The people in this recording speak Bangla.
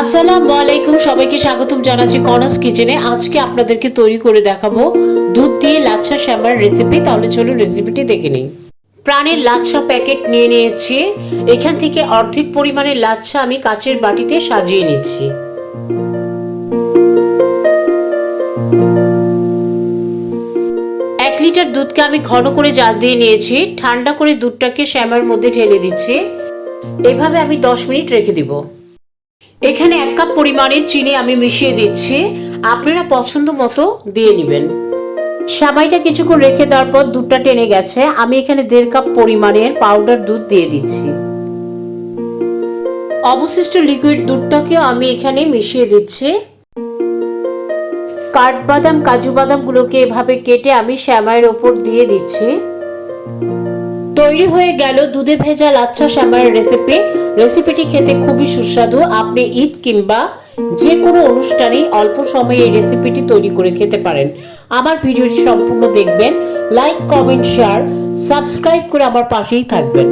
আসসালামু আলাইকুম, সবাইকে স্বাগতম জানাচ্ছি কনাস কিচেনে। আজকে আপনাদেরকে তৈরি করে দেখাবো দুধ দিয়ে লাচ্ছা শ্যামার রেসিপি তাহলে চলুন রেসিপিটি দেখে নিই। প্রাণের লাচ্ছা প্যাকেট নিয়ে নিয়েছি। এখান থেকে অর্ধেক পরিমাণের লাচ্ছা আমি কাচের বাটিতে সাজিয়ে নিচ্ছি। এক লিটার দুধকে আমি ঘন করে জাল দিয়ে নিয়েছি। ঠান্ডা করে দুধটাকে শ্যামার মধ্যে ঢেলে দিচ্ছি। এভাবে আমি দশ মিনিট রেখে দিব। এখানে এক কাপ পরিমাণে চিনি আমি মিশিয়ে দিচ্ছি। আপনারা পছন্দ মতো দিয়ে নেবেন। সাবাইটা কিছুক্ষণ রেখে দেওয়ার পর দুধটা টেনে গেছে। আমি এখানে দেড় কাপ পরিমাণের পাউডার দুধ দিয়ে দিচ্ছি। অবশিষ্ট লিকুইড দুধটাকেও আমি এখানে মিশিয়ে দিচ্ছি। কাঠবাদাম কাজু বাদামগুলোকে এভাবে কেটে আমি শ্যামাইয়ের ওপর দিয়ে দিচ্ছি। তৈরি হয়ে গেল দুধে ভেজা লাচ্ছা শ্যামার রেসিপি রেসিপিটি খেতে খুবই সুস্বাদু। আপনি ঈদ কিংবা যে কোনো অনুষ্ঠানে অল্প সময়ে এই রেসিপিটি তৈরি করে খেতে পারেন। আমার ভিডিওটি সম্পূর্ণ দেখবেন। লাইক কমেন্ট শেয়ার সাবস্ক্রাইব করে আমার পাশেই থাকবেন।